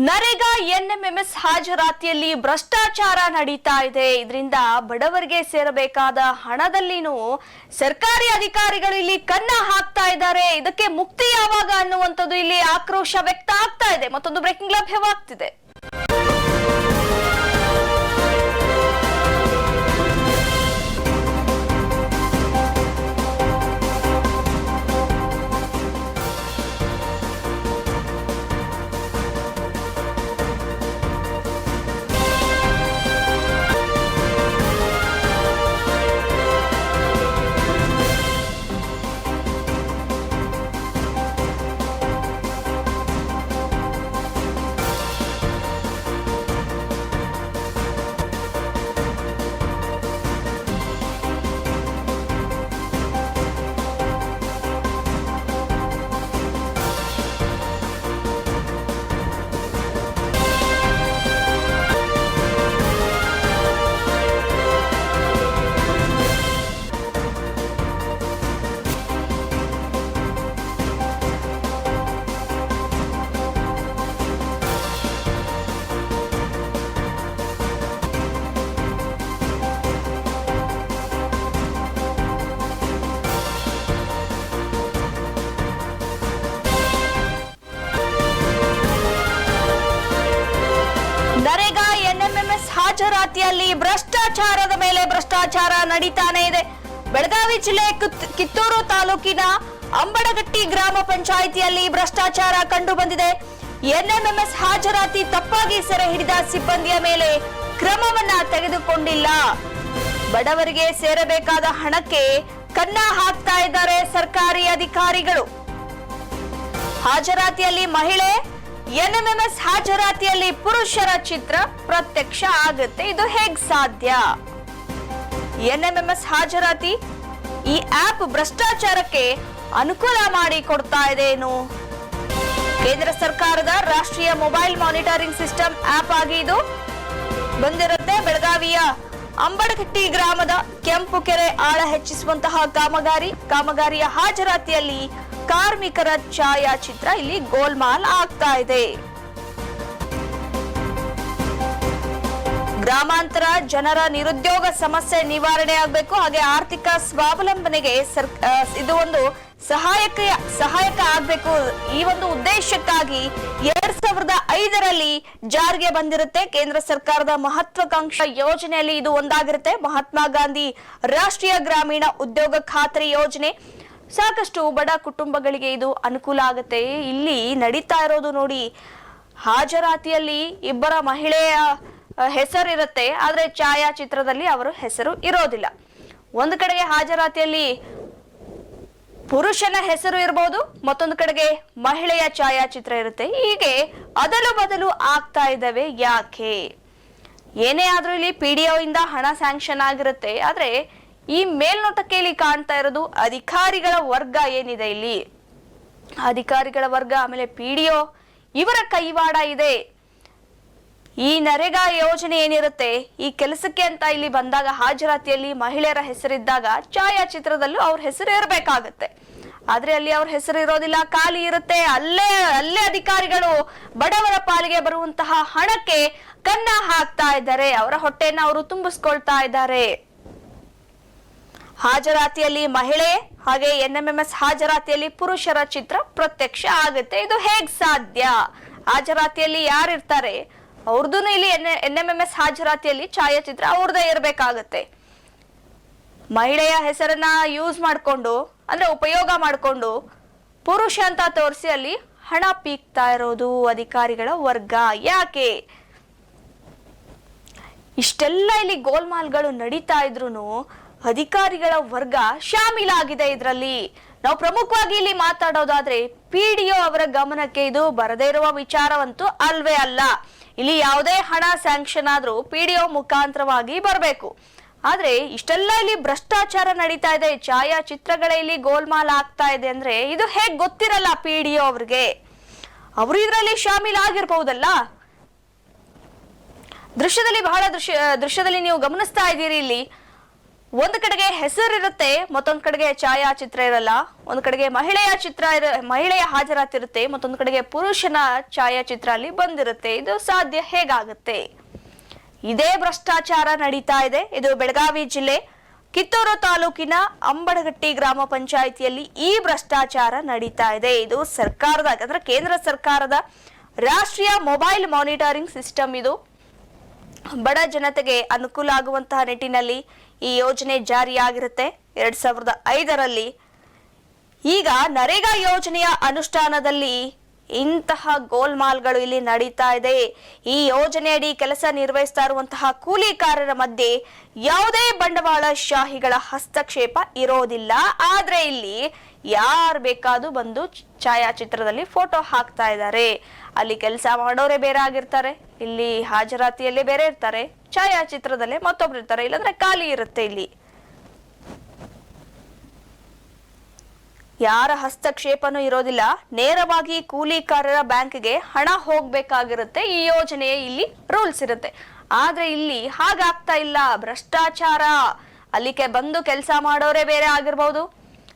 NREGA NMMS ಹಾಜರಾತಿಯಲ್ಲಿ ಭ್ರಷ್ಟಾಚಾರ ನಡೀತಾ ಇದೆ. ಇದರಿಂದ ಬಡವರಿಗೆ ಸೇರಬೇಕಾದ ಹಣದಲ್ಲಿನೂ ಸರ್ಕಾರಿ ಅಧಿಕಾರಿಗಳು ಇಲ್ಲಿ ಕನ್ನ ಹಾಕ್ತಾ ಇದ್ದಾರೆ. ಇದಕ್ಕೆ ಮುಕ್ತಿ ಯಾವಾಗ ಅನ್ನುವಂಥದ್ದು ಇಲ್ಲಿ ಆಕ್ರೋಶ ವ್ಯಕ್ತ ಆಗ್ತಾ ಇದೆ. ಮತ್ತೊಂದು ಬ್ರೇಕಿಂಗ್ ಲಭ್ಯವಾಗ್ತಿದೆ. ಹಾಜರಾತಿಯಲ್ಲಿ ಭ್ರಷ್ಟಾಚಾರದ ಮೇಲೆ ಭ್ರಷ್ಟಾಚಾರ ನಡೀತಾನೆ ಇದೆ. ಬೆಳಗಾವಿ ಜಿಲ್ಲೆ ಕುತ್- ಕಿತ್ತೂರು ತಾಲೂಕಿನ ಅಂಬಡಗಟ್ಟಿ ಗ್ರಾಮ ಪಂಚಾಯಿತಿಯಲ್ಲಿ ಭ್ರಷ್ಟಾಚಾರ ಕಂಡು ಬಂದಿದೆ ಎನ್ಎಂಎಂಎಸ್ ಹಾಜರಾತಿ ತಪ್ಪಾಗಿ ಸೆರೆ ಹಿಡಿದ ಸಿಬ್ಬಂದಿಯ ಮೇಲೆ ಕ್ರಮವನ್ನ ತೆಗೆದುಕೊಂಡಿಲ್ಲ. ಬಡವರಿಗೆ ಸೇರಬೇಕಾದ ಹಣಕ್ಕೆ ಕನ್ನ ಹಾಕ್ತಾ ಇದ್ದಾರೆ ಸರ್ಕಾರಿ ಅಧಿಕಾರಿಗಳು. ಹಾಜರಾತಿಯಲ್ಲಿ ಮಹಿಳೆ ಎನ್ಎಂಎಂಎಸ್ ಹಾಜರಾತಿಯಲ್ಲಿ ಪುರುಷರ ಚಿತ್ರ ಪ್ರತ್ಯಕ್ಷ ಆಗುತ್ತೆ. ಇದು ಹೇಗ್ ಸಾಧ್ಯ? ಎನ್ಎಂಎಂಎಸ್ ಹಾಜರಾತಿ ಈ ಆಪ್ ಭ್ರಷ್ಟಾಚಾರಕ್ಕೆ ಅನುಕೂಲ ಮಾಡಿ ಕೊಡ್ತಾ ಇದೆ ಕೇಂದ್ರ ಸರ್ಕಾರದ ರಾಷ್ಟ್ರೀಯ ಮೊಬೈಲ್ ಮಾನಿಟರಿಂಗ್ ಸಿಸ್ಟಮ್ ಆಪ್ ಆಗಿ ಇದು ಬಂದಿರುತ್ತೆ ಬೆಳಗಾವಿಯ ಅಂಬಡಕಟ್ಟಿ ಗ್ರಾಮದ ಕೆಂಪು ಕೆರೆ ಆಳ ಹೆಚ್ಚಿಸುವಂತಹ ಕಾಮಗಾರಿ. ಕಾಮಗಾರಿಯ ಹಾಜರಾತಿಯಲ್ಲಿ ಕಾರ್ಮಿಕರ ಛಾಯಾಚಿತ್ರ ಇಲ್ಲಿ ಗೋಲ್ಮಾಲ್ ಆಗ್ತಾ ಇದೆ. ಗ್ರಾಮಾಂತರ ಜನರ ನಿರುದ್ಯೋಗ ಸಮಸ್ಯೆ ನಿವಾರಣೆ ಆಗಬೇಕು, ಹಾಗೆ ಆರ್ಥಿಕ ಸ್ವಾವಲಂಬನೆಗೆ ಇದು ಒಂದು ಸಹಾಯಕ ಸಹಾಯಕ ಆಗಬೇಕು. ಈ ಒಂದು ಉದ್ದೇಶಕ್ಕಾಗಿ ಎರಡ್ ಸಾವಿರದ ಐದರಲ್ಲಿ ಜಾರಿಗೆ ಬಂದಿರುತ್ತೆ ಕೇಂದ್ರ ಸರ್ಕಾರದ ಮಹತ್ವಾಕಾಂಕ್ಷ ಯೋಜನೆಯಲ್ಲಿ ಇದು ಒಂದಾಗಿರುತ್ತೆ. ಮಹಾತ್ಮ ಗಾಂಧಿ ರಾಷ್ಟ್ರೀಯ ಗ್ರಾಮೀಣ ಉದ್ಯೋಗ ಖಾತ್ರಿ ಯೋಜನೆ. ಸಾಕಷ್ಟು ಬಡ ಕುಟುಂಬಗಳಿಗೆ ಇದು ಅನುಕೂಲ ಆಗುತ್ತೆ. ಇಲ್ಲಿ ನಡೀತಾ ಇರೋದು ನೋಡಿ, ಹಾಜರಾತಿಯಲ್ಲಿ ಇಬ್ಬರ ಮಹಿಳೆಯ ಹೆಸರಿರುತ್ತೆ. ಆದರೆ ಛಾಯಾಚಿತ್ರದಲ್ಲಿ ಅವರ ಹೆಸರು ಇರೋದಿಲ್ಲ. ಒಂದು ಕಡೆಗೆ ಹಾಜರಾತಿಯಲ್ಲಿ ಪುರುಷನ ಹೆಸರು ಇರಬಹುದು ಮತ್ತೊಂದು ಕಡೆಗೆ ಮಹಿಳೆಯ ಛಾಯಾಚಿತ್ರ ಇರುತ್ತೆ. ಹೀಗೆ ಅದಲು ಬದಲು ಆಗ್ತಾ ಇದ್ದಾವೆ ಯಾಕೆ? ಏನೇ ಆದ್ರೂ ಇಲ್ಲಿ ಪಿ ಡಿ ಇಂದ ಹಣ ಸ್ಯಾಂಕ್ಷನ್ ಆಗಿರುತ್ತೆ. ಆದ್ರೆ ಈ ಮೇಲ್ನೋಟಕ್ಕೆ ಇಲ್ಲಿ ಕಾಣ್ತಾ ಇರೋದು ಅಧಿಕಾರಿಗಳ ವರ್ಗ ಏನಿದೆ ಇಲ್ಲಿ? ಅಧಿಕಾರಿಗಳ ವರ್ಗ, ಆಮೇಲೆ ಪಿ ಇವರ ಕೈವಾಡ ಇದೆ. ಈ ನರೇಗಾ ಯೋಜನೆ ಏನಿರುತ್ತೆ? ಈ ಕೆಲಸಕ್ಕೆ ಅಂತ ಇಲ್ಲಿ ಬಂದಾಗ, ಹಾಜರಾತಿಯಲ್ಲಿ ಮಹಿಳೆಯರ ಹೆಸರಿದ್ದಾಗ ಛಾಯಾಚಿತ್ರದಲ್ಲೂ ಅವ್ರ ಹೆಸರು ಇರಬೇಕಾಗತ್ತೆ. ಆದ್ರೆ ಅಲ್ಲಿ ಅವ್ರ ಹೆಸರು ಇರೋದಿಲ್ಲ, ಖಾಲಿ ಇರುತ್ತೆ. ಅಲ್ಲೇ ಅಲ್ಲೇ ಅಧಿಕಾರಿಗಳು ಬಡವರ ಪಾಲಿಗೆ ಬರುವಂತಹ ಹಣಕ್ಕೆ ಕನ್ನ ಹಾಕ್ತಾ ಇದ್ದಾರೆ. ಅವರ ಹೊಟ್ಟೆಯನ್ನು ಅವರು ತುಂಬಿಸ್ಕೊಳ್ತಾ ಇದ್ದಾರೆ. ಹಾಜರಾತಿಯಲ್ಲಿ ಮಹಿಳೆ ಹಾಗೆ ಎನ್ಎಂಎಂಎಸ್ ಹಾಜರಾತಿಯಲ್ಲಿ ಪುರುಷರ ಚಿತ್ರ ಪ್ರತ್ಯಕ್ಷ ಆಗುತ್ತೆ. ಇದು ಹೇಗ್ ಸಾಧ್ಯ? ಹಾಜರಾತಿಯಲ್ಲಿ ಯಾರಿರ್ತಾರೆ? ಅವ್ರದ್ದು ಇಲ್ಲಿ ಎನ್ಎಂಎಂಎಸ್ ಹಾಜರಾತಿಯಲ್ಲಿ ಛಾಯಾಚಿತ್ರ ಅವ್ರದ್ದೇ ಇರಬೇಕಾಗತ್ತೆ. ಮಹಿಳೆಯ ಹೆಸರನ್ನ ಯೂಸ್ ಮಾಡಿಕೊಂಡು, ಅಂದ್ರೆ ಉಪಯೋಗ ಮಾಡಿಕೊಂಡು ಪುರುಷ ಅಂತ ತೋರಿಸಿ ಅಲ್ಲಿ ಹಣ ಪೀಕ್ತಾ ಇರೋದು ಅಧಿಕಾರಿಗಳ ವರ್ಗ. ಯಾಕೆ? ಇಷ್ಟೆಲ್ಲ ಇಲ್ಲಿ ಗೋಲ್ಮಾಲ್ಗಳು ನಡೀತಾ ಇದ್ರು ಅಧಿಕಾರಿಗಳ ವರ್ಗ ಶಾಮೀಲಾಗಿದೆ ಇದರಲ್ಲಿ. ನಾವು ಪ್ರಮುಖವಾಗಿ ಇಲ್ಲಿ ಮಾತಾಡೋದಾದ್ರೆ ಪಿಡಿಒ ಅವರ ಗಮನಕ್ಕೆ ಇದು ಬರದೇ ಇರುವ ವಿಚಾರವಂತೂ ಅಲ್ವೇ ಅಲ್ಲ. ಇಲ್ಲಿ ಯಾವುದೇ ಹಣ ಸ್ಯಾಂಕ್ಷನ್ ಆದ್ರೂ ಪಿಡಿಒ ಮುಖಾಂತರವಾಗಿ ಬರಬೇಕು. ಆದ್ರೆ ಇಷ್ಟೆಲ್ಲ ಇಲ್ಲಿ ಭ್ರಷ್ಟಾಚಾರ ನಡೀತಾ ಇದೆ, ಛಾಯಾಚಿತ್ರಗಳೇ ಇಲ್ಲಿ ಗೋಲ್ಮಾಲ್ ಆಗ್ತಾ ಇದೆ ಅಂದ್ರೆ ಇದು ಹೇಗ್ ಗೊತ್ತಿರಲ್ಲ ಒ ಅವ್ರಿಗೆ? ಅವರು ಇದರಲ್ಲಿ ಶಾಮೀಲಾಗಿರ್ಬಹುದಲ್ಲ? ದೃಶ್ಯದಲ್ಲಿ ಬಹಳ ದೃಶ್ಯ, ದೃಶ್ಯದಲ್ಲಿ ನೀವು ಗಮನಿಸ್ತಾ ಇದ್ದೀರಿ ಇಲ್ಲಿ. ಒಂದು ಕಡೆಗೆ ಹೆಸರಿರುತ್ತೆ ಮತ್ತೊಂದು ಕಡೆಗೆ ಛಾಯಾಚಿತ್ರ ಇರಲ್ಲ. ಒಂದು ಕಡೆಗೆ ಮಹಿಳೆಯ ಚಿತ್ರ ಇರ, ಮಹಿಳೆಯ ಹಾಜರಾತಿರುತ್ತೆ, ಮತ್ತೊಂದು ಕಡೆಗೆ ಪುರುಷನ ಛಾಯಾಚಿತ್ರ ಅಲ್ಲಿ ಬಂದಿರುತ್ತೆ. ಇದು ಸಾಧ್ಯ ಹೇಗಾಗುತ್ತೆ? ಇದೇ ಭ್ರಷ್ಟಾಚಾರ ನಡೀತಾ ಇದೆ. ಇದು ಬೆಳಗಾವಿ ಜಿಲ್ಲೆ, ಕಿತ್ತೂರು ತಾಲೂಕಿನ ಅಂಬಡಗಟ್ಟಿ ಗ್ರಾಮ ಪಂಚಾಯಿತಿಯಲ್ಲಿ ಈ ಭ್ರಷ್ಟಾಚಾರ ನಡೀತಾ ಇದೆ. ಇದು ಸರ್ಕಾರದ, ಅಂದ್ರೆ ಕೇಂದ್ರ ಸರ್ಕಾರದ ರಾಷ್ಟ್ರೀಯ ಮೊಬೈಲ್ ಮಾನಿಟರಿಂಗ್ ಸಿಸ್ಟಮ್ ಇದು. ಬಡ ಜನತೆಗೆ ಅನುಕೂಲ ಆಗುವಂತಹ ನಿಟ್ಟಿನಲ್ಲಿ ಈ ಯೋಜನೆ ಜಾರಿಯಾಗಿರುತ್ತೆ. ಎರಡ್ ಸಾವಿರದ ಐದರಲ್ಲಿ ಈಗ ನರೇಗಾ ಯೋಜನೆಯ ಅನುಷ್ಠಾನದಲ್ಲಿ ಇಂತಹ ಗೋಲ್ಮಾಲ್ಗಳು ಇಲ್ಲಿ ನಡೀತಾ ಇದೆ. ಈ ಯೋಜನೆಯಡಿ ಕೆಲಸ ನಿರ್ವಹಿಸ್ತಾ ಇರುವಂತಹ ಕೂಲಿಕಾರರ ಮಧ್ಯೆ ಯಾವುದೇ ಬಂಡವಾಳ ಶಾಹಿಗಳ ಹಸ್ತಕ್ಷೇಪ ಇರೋದಿಲ್ಲ. ಆದ್ರೆ ಇಲ್ಲಿ ಯಾರು ಬೇಕಾದ್ರೂ ಬಂದು ಛಾಯಾಚಿತ್ರದಲ್ಲಿ ಫೋಟೋ ಹಾಕ್ತಾ ಇದ್ದಾರೆ. ಅಲ್ಲಿ ಕೆಲಸ ಮಾಡೋರೇ ಬೇರೆ ಆಗಿರ್ತಾರೆ. ಇಲ್ಲಿ ಹಾಜರಾತಿಯಲ್ಲೇ ಬೇರೆ ಇರ್ತಾರೆ. ಛಾಯಾಚಿತ್ರದಲ್ಲೇ ಮತ್ತೊಬ್ರು ಇರ್ತಾರೆ. ಇಲ್ಲಾಂದ್ರೆ ಖಾಲಿ ಇರುತ್ತೆ ಇಲ್ಲಿ. ಯಾರ ಹಸ್ತಕ್ಷೇಪನೂ ಇರೋದಿಲ್ಲ. ನೇರವಾಗಿ ಕೂಲಿಕಾರರ ಬ್ಯಾಂಕ್ಗೆ ಹಣ ಹೋಗ್ಬೇಕಾಗಿರುತ್ತೆ. ಈ ಯೋಜನೆಯ ಇಲ್ಲಿ ರೂಲ್ಸ್ ಇರುತ್ತೆ. ಆದ್ರೆ ಇಲ್ಲಿ ಹಾಗಾಗ್ತಾ ಇಲ್ಲ. ಭ್ರಷ್ಟಾಚಾರ. ಅಲ್ಲಿಗೆ ಬಂದು ಕೆಲಸ ಮಾಡೋರೇ ಬೇರೆ ಆಗಿರ್ಬಹುದು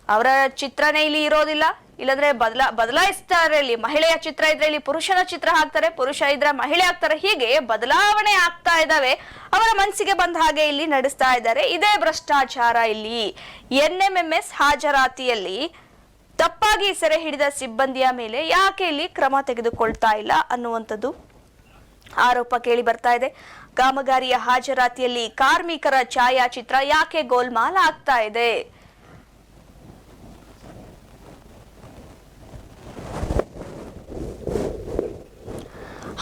ಅವರ ಚಿತ್ರನೇ ಇಲ್ಲಿ ಇರೋದಿಲ್ಲ. ಇಲ್ಲಂದ್ರೆ ಬದಲಾ ಬದಲಾಯಿಸ್ತಾರೆ ಇಲ್ಲಿ ಮಹಿಳೆಯ ಚಿತ್ರ ಇದ್ರೆ ಇಲ್ಲಿ ಪುರುಷನ ಚಿತ್ರ ಹಾಕ್ತಾರೆ, ಪುರುಷ ಇದ್ರೆ ಮಹಿಳೆ ಹಾಕ್ತಾರೆ, ಹೀಗೆ ಬದಲಾವಣೆ ಆಗ್ತಾ ಇದಾವೆ ಅವರ ಮನಸ್ಸಿಗೆ ಬಂದ ಹಾಗೆ ಇಲ್ಲಿ ನಡೆಸ್ತಾ ಇದ್ದಾರೆ. ಇದೇ ಭ್ರಷ್ಟಾಚಾರ ಇಲ್ಲಿ. ಎನ್ ಎಂ ಎಂ ಎಸ್ ಹಾಜರಾತಿಯಲ್ಲಿ ತಪ್ಪಾಗಿ ಸೆರೆ ಹಿಡಿದ ಸಿಬ್ಬಂದಿಯ ಮೇಲೆ ಯಾಕೆ ಇಲ್ಲಿ ಕ್ರಮ ತೆಗೆದುಕೊಳ್ತಾ ಇಲ್ಲ ಅನ್ನುವಂಥದ್ದು ಆರೋಪ ಕೇಳಿ ಬರ್ತಾ ಇದೆ. ಕಾಮಗಾರಿಯ ಹಾಜರಾತಿಯಲ್ಲಿ ಕಾರ್ಮಿಕರ ಛಾಯಾಚಿತ್ರ ಯಾಕೆ ಗೋಲ್ಮಾಲ್ ಆಗ್ತಾ ಇದೆ?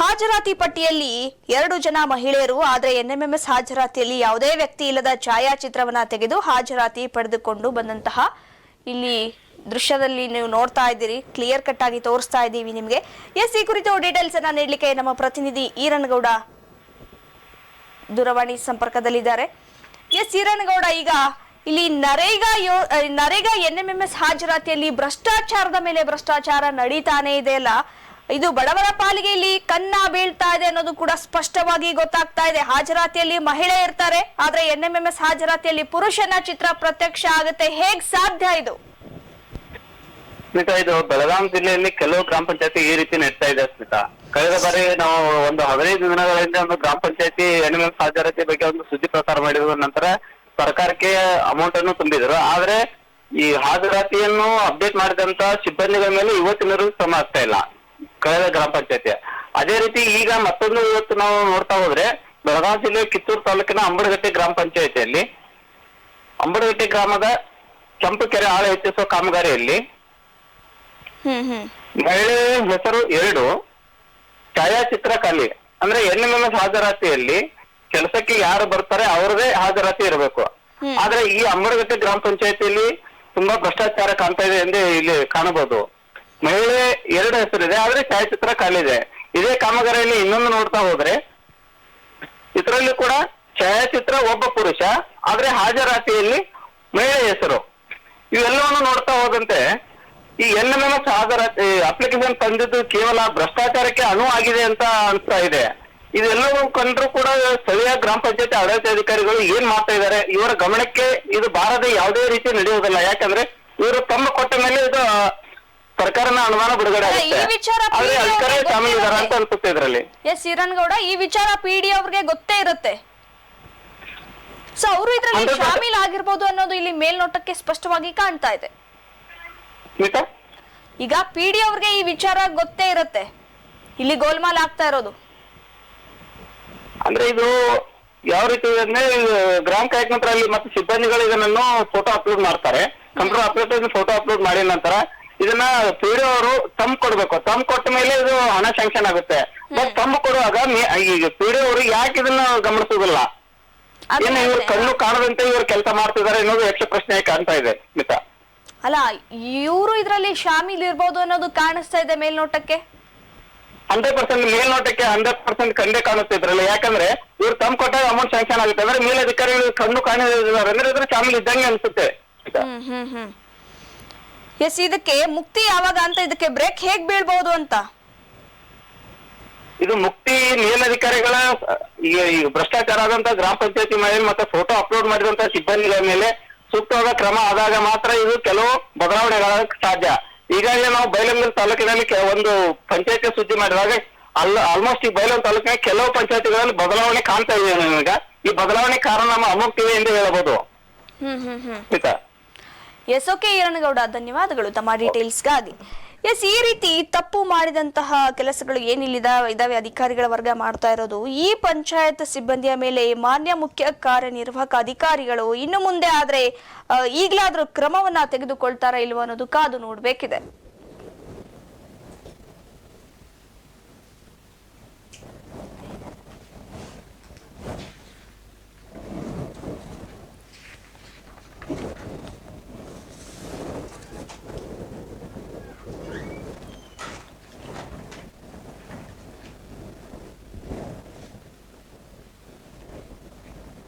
ಹಾಜರಾತಿ ಪಟ್ಟಿಯಲ್ಲಿ ಎರಡು ಜನ ಮಹಿಳೆಯರು, ಆದರೆ ಎನ್ಎಂಎಂಎಸ್ ಹಾಜರಾತಿಯಲ್ಲಿ ಯಾವುದೇ ವ್ಯಕ್ತಿ ಇಲ್ಲದ ಛಾಯಾಚಿತ್ರವನ್ನ ತೆಗೆದು ಹಾಜರಾತಿ ಪಡೆದುಕೊಂಡು ಬಂದಂತಹ ಇಲ್ಲಿ ದೃಶ್ಯದಲ್ಲಿ ನೀವು ನೋಡ್ತಾ ಇದ್ದೀರಿ. ಕ್ಲಿಯರ್ ಕಟ್ ಆಗಿ ತೋರಿಸ್ತಾ ಇದ್ದೀವಿ ನಿಮಗೆ. ಎಸ್ ಈ ಕುರಿತು ಡೀಟೇಲ್ಸ್ ಅನ್ನ ನೀಡಲಿಕ್ಕೆ ನಮ್ಮ ಪ್ರತಿನಿಧಿ ಈರನಗೌಡ ದೂರವಾಣಿ ಸಂಪರ್ಕದಲ್ಲಿದ್ದಾರೆ. ಎಸ್ ಈರನಗೌಡ, ಈಗ ಇಲ್ಲಿ ನರೇಗಾ ಯೋ, ನರೇಗಾ ಎನ್ಎಂಎಂಎಸ್ ಹಾಜರಾತಿಯಲ್ಲಿ ಭ್ರಷ್ಟಾಚಾರದ ಮೇಲೆ ಭ್ರಷ್ಟಾಚಾರ ನಡೀತಾನೆ ಇದೆ ಅಲ್ಲ? ಇದು ಬಡವರ ಪಾಲಿಗೆ ಇಲ್ಲಿ ಕನ್ನ ಬೀಳ್ತಾ ಇದೆ ಅನ್ನೋದು ಕೂಡ ಸ್ಪಷ್ಟವಾಗಿ ಗೊತ್ತಾಗ್ತಾ ಇದೆ. ಹಾಜರಾತಿಯಲ್ಲಿ ಮಹಿಳೆ ಇರ್ತಾರೆ, ಆದ್ರೆ ಎನ್ ಎಂ ಎಂ ಹಾಜರಾತಿಯಲ್ಲಿ ಪುರುಷನ ಚಿತ್ರ ಪ್ರತ್ಯಕ್ಷ ಆಗುತ್ತೆ. ಹೇಗ್ ಸಾಧ್ಯ ಇದು? ಸ್ಮಿತಾ, ಇದು ಬೆಳಗಾಂ ಜಿಲ್ಲೆಯಲ್ಲಿ ಕೆಲವು ಗ್ರಾಮ ಪಂಚಾಯತಿ ಈ ರೀತಿ ನಡೀತಾ ಇದೆ ಸ್ಮಿತಾ. ಕಳೆದ ಬಾರಿ ನಾವು ಒಂದು ಹದಿನೈದು ದಿನಗಳಿಂದ ಒಂದು ಗ್ರಾಮ ಪಂಚಾಯತಿ ಎನಿಮಲ್ ಹಾಜರಾತಿ ಬಗ್ಗೆ ಒಂದು ಸುದ್ದಿ ಪ್ರಸಾರ ಮಾಡಿದ ನಂತರ ಸರ್ಕಾರಕ್ಕೆ ಅಮೌಂಟ್ ಅನ್ನು ತುಂಬಿದ್ರು. ಆದ್ರೆ ಈ ಹಾಜರಾತಿಯನ್ನು ಅಪ್ಡೇಟ್ ಮಾಡಿದಂತ ಸಿಬ್ಬಂದಿಗಳ ಮೇಲೆ ಇವತ್ತಿನವರೆಗೂ ಕ್ರಮ ಆಗ್ತಾ ಇಲ್ಲ. ಕಳೆದ ಗ್ರಾಮ ಪಂಚಾಯತಿ. ಅದೇ ರೀತಿ ಈಗ ಮತ್ತೊಂದು ಇವತ್ತು ನಾವು ನೋಡ್ತಾ ಹೋದ್ರೆ ಬೆಳಗಾವಿ ಜಿಲ್ಲೆ ಕಿತ್ತೂರು ತಾಲೂಕಿನ ಅಂಬಡಗಟ್ಟೆ ಗ್ರಾಮ ಪಂಚಾಯತಿಯಲ್ಲಿ ಅಂಬಡಗಟ್ಟೆ ಗ್ರಾಮದ ಕೆಂಪುಕೆರೆ ಆಳ ಹೆಚ್ಚಿಸುವ ಕಾಮಗಾರಿಯಲ್ಲಿ ಮಹಿಳೆ ಹೆಸರು ಎರಡು ಛಾಯಾಚಿತ್ರ ಕಲಿ ಅಂದ್ರೆ ಎನ್ ಎಂ ಹಾಜರಾತಿಯಲ್ಲಿ ಕೆಲಸಕ್ಕೆ ಯಾರು ಬರ್ತಾರೆ ಅವ್ರದೇ ಹಾಜರಾತಿ ಇರಬೇಕು. ಆದ್ರೆ ಈ ಅಂಬಡಗಟ್ಟೆ ಗ್ರಾಮ ಪಂಚಾಯತಿಯಲ್ಲಿ ತುಂಬಾ ಭ್ರಷ್ಟಾಚಾರ ಕಾಣ್ತಾ ಇದೆ ಎಂದೇ ಇಲ್ಲಿ ಕಾಣಬಹುದು. ಮಹಿಳೆ ಎರಡು ಹೆಸರಿದೆ, ಆದ್ರೆ ಛಾಯಾಚಿತ್ರ ಕಾಲಿದೆ ಇದೆ ಕಾಮಗಾರಿಯಲ್ಲಿ ಇನ್ನೊಂದು ನೋಡ್ತಾ ಹೋದ್ರೆ, ಇದರಲ್ಲಿ ಕೂಡ ಛಾಯಾಚಿತ್ರ ಒಬ್ಬ ಪುರುಷ, ಆದ್ರೆ ಹಾಜರಾತಿಯಲ್ಲಿ ಮಹಿಳೆ ಹೆಸರು. ಇವೆಲ್ಲವನ್ನು ನೋಡ್ತಾ ಹೋದಂತೆ, ಈ ಎನ್ ಎಂ ಎಸ್ ಅಪ್ಲಿಕೇಶನ್ ತಂದಿದ್ದು ಕೇವಲ ಭ್ರಷ್ಟಾಚಾರಕ್ಕೆ ಅಣು ಆಗಿದೆ ಅಂತ ಅನ್ಸ್ತಾ ಇದೆ. ಇದೆಲ್ಲವೂ ಕಂಡ್ರು ಕೂಡ ಸ್ಥಳೀಯ ಗ್ರಾಮ ಪಂಚಾಯತಿ ಆಡಳಿತಾಧಿಕಾರಿಗಳು ಏನ್ ಮಾಡ್ತಾ ಇದ್ದಾರೆ ಇವರ ಗಮನಕ್ಕೆ ಇದು ಬಾರದೆ ಯಾವುದೇ ರೀತಿ ನಡೆಯುವುದಿಲ್ಲ. ಯಾಕಂದ್ರೆ ಇವರು ತಮ್ಮ ಕೊಟ್ಟ ಮೇಲೆ ಇದು ಸರ್ಕಾರನ ಅನುದಾನ ಬಿಡುಗಡೆ ಅಲ್ಲ, ಈ ವಿಚಾರ ಆದ್ರೆ PDO ಅಧಿಕಾರಿ ಗೆ ಶಾಮೀಲ್ ಇದಾರ ಅಂತ. ಅನ್ಸುತ್ತೆ ಇದ್ರಲ್ಲಿ ಎಸ್ ಗೌಡ ಈ ವಿಚಾರ ಪಿಡಿ ಅವ್ರಿಗೆ ಗೊತ್ತೇ ಇರುತ್ತೆ. ಸೊ ಅವರು ಇದ್ರಲ್ಲಿ ಶಾಮೀಲ್ ಆಗಿರ್ಬೋದು ಅನ್ನೋದು ಇಲ್ಲಿ ಮೇಲ್ನೋಟಕ್ಕೆ ಸ್ಪಷ್ಟವಾಗಿ ಕಾಣ್ತಾ ಇದೆ. ಸ್ಮಿತಾ ಈಗ ಪಿ ಡಿ ಅವ್ರಿಗೆ ಈ ವಿಚಾರ ಗೊತ್ತೇ ಇರುತ್ತೆ. ಇಲ್ಲಿ ಗೋಲ್ಮಾಲ್ ಆಗ್ತಾ ಇರೋದು. ಅಂದ್ರೆ ಇದು ಯಾವ ರೀತಿ ಇದೆ ಅಂದ್ರೆ ಇದು ಗ್ರಾಮ ಕಾರ್ಯಕರ್ತರಲ್ಲಿ ಮತ್ತೆ ಸಿಬ್ಬಂದಿಗಳು ಇದನ್ನು ಫೋಟೋ ಅಪ್ಲೋಡ್ ಮಾಡ್ತಾರೆ. ಕಂಪ್ಯೂಟರ್ ಅಪ್ಲೋಡ್ ಫೋಟೋ ಅಪ್ಲೋಡ್ ಮಾಡಿದ ನಂತರ ಇದನ್ನ ಪಿಡಿಒ ಅವರು ತಮ್ ಕೊಡ್ಬೇಕು. ತಮ್ ಕೊಟ್ಟ ಮೇಲೆ ಇದು ಹಣ ಸ್ಯಾಂಕ್ಷನ್ ಆಗುತ್ತೆ. ಬಟ್ ತಂಬ್ ಕೊಡುವಾಗ ಮೇ- ಈಗ ಪಿಡಿಒ ಅವರು ಯಾಕೆ ಇದನ್ನ ಗಮನಿಸುದಿಲ್ಲ? ಏನ ಏನು ಇವ್ರ ಮತ್ತೆ- ಕಣ್ಣು ಕಾಣದಂತೆ ಇವ್ರು ಕೆಲಸ ಮಾಡ್ತಿದ್ದಾರೆ ಅನ್ನೋದು ಯಕ್ಷ ಪ್ರಶ್ನೆ ಕಾಣ್ತಾ ಇದೆ ಮಿತಾ. ಅಲ್ಲ ಇವರು ಇದರಲ್ಲಿ ಶಾಮೀಲ್ ಇರ್ಬೋದು ಅನ್ನೋದು ಕಾಣಿಸ್ತಾ ಇದೆ ಮೇಲ್ನೋಟಕ್ಕೆ? ಹಂಡ್ರೆಡ್ ಪರ್ಸೆಂಟ್ ಮೇಲ್ನೋಟಕ್ಕೆ ಹಂಡ್ರೆಡ್ ಪರ್ಸೆಂಟ್ ಕಂಡೇ ಕಾಣುತ್ತೆ ಇದ್ರಲ್ಲ. ಯಾಕಂದ್ರೆ ಇವ್ರು ತಮ್ಮ ಕೊಟ್ಟಾಗ ಅಮೌಂಟ್ ಸ್ಯಾಂಕ್ಷನ್ ಆಗುತ್ತೆ. ಅಂದ್ರೆ ಮೇಲಧಿಕಾರಿಗಳು ಕಣ್ಣು ಕಾಣಿದ್ದಾರೆ ಅಂದ್ರೆ ಇದ್ರ ಶಾಮೀಲ್ ಇದ್ದಂಗೆ ಅನ್ಸುತ್ತೆ. ಹ್ಮ್ ಹ್ಮ್ ಹ್ಮ್. ಎಸ್ ಇದಕ್ಕೆ ಮುಕ್ತಿ ಯಾವಾಗ ಅಂತ ಇದಕ್ಕೆ ಬ್ರೇಕ್ ಹೇಗ್ ಬೀಳ್ಬಹುದು ಅಂತ? ಇದು ಮುಕ್ತಿ ಮೇಲಧಿಕಾರಿಗಳ ಈಗ ಭ್ರಷ್ಟಾಚಾರ ಆದಂತ ಗ್ರಾಮ ಪಂಚಾಯತಿ ಮೇಲೆ ಮತ್ತೆ ಫೋಟೋ ಅಪ್ಲೋಡ್ ಮಾಡಿದಂತ ಸಿಬ್ಬಂದಿಗಳ ಮೇಲೆ ಸೂಕ್ತವಾದ ಕ್ರಮ ಆದಾಗ ಮಾತ್ರ ಇದು ಕೆಲವು ಬದಲಾವಣೆಗಳಾಗಕ್ಕೆ ಸಾಧ್ಯ. ಈಗಾಗಲೇ ನಾವು ಬೈಲಂಗಲ್ ತಾಲೂಕಿನಲ್ಲಿ ಒಂದು ಪಂಚಾಯತಿ ಸುದ್ದಿ ಮಾಡಿದಾಗ ಅಲ್ಲ ಆಲ್ಮೋಸ್ಟ್ ಈ ಬೈಲಮ್ ತಾಲೂಕಿನ ಕೆಲವು ಪಂಚಾಯತಿಗಳಲ್ಲಿ ಬದಲಾವಣೆ ಕಾಣ್ತಾ ಇದೆ ನನಗ. ಈ ಬದಲಾವಣೆ ಕಾರಣ ನಮ್ಮ ಅಮುಕ್ತಿವೆ ಎಂದು ಹೇಳಬಹುದು. ಆಯ್ತಾ? ಎಸ್ ಓಕೆ ಈರನಗೌಡ, ಧನ್ಯವಾದಗಳು ತಮ್ಮ ಡೀಟೇಲ್ಸ್ಗಾಗಿ. ಎಸ್, ಈ ರೀತಿ ತಪ್ಪು ಮಾಡಿದಂತಹ ಕೆಲಸಗಳು ಏನಿಲ್ಲಿದ, ಇದಾವೆ, ಅಧಿಕಾರಿಗಳ ವರ್ಗ ಮಾಡ್ತಾ ಇರೋದು. ಈ ಪಂಚಾಯತ್ ಸಿಬ್ಬಂದಿಯ ಮೇಲೆ ಮಾನ್ಯ ಮುಖ್ಯ ಕಾರ್ಯನಿರ್ವಾಹಕ ಅಧಿಕಾರಿಗಳು ಇನ್ನು ಮುಂದೆ ಆದ್ರೆ ಈಗಲಾದ್ರೂ ಕ್ರಮವನ್ನ ತೆಗೆದುಕೊಳ್ತಾರಾ ಇಲ್ವ ಅನ್ನೋದು ಕಾದು ನೋಡ್ಬೇಕಿದೆ.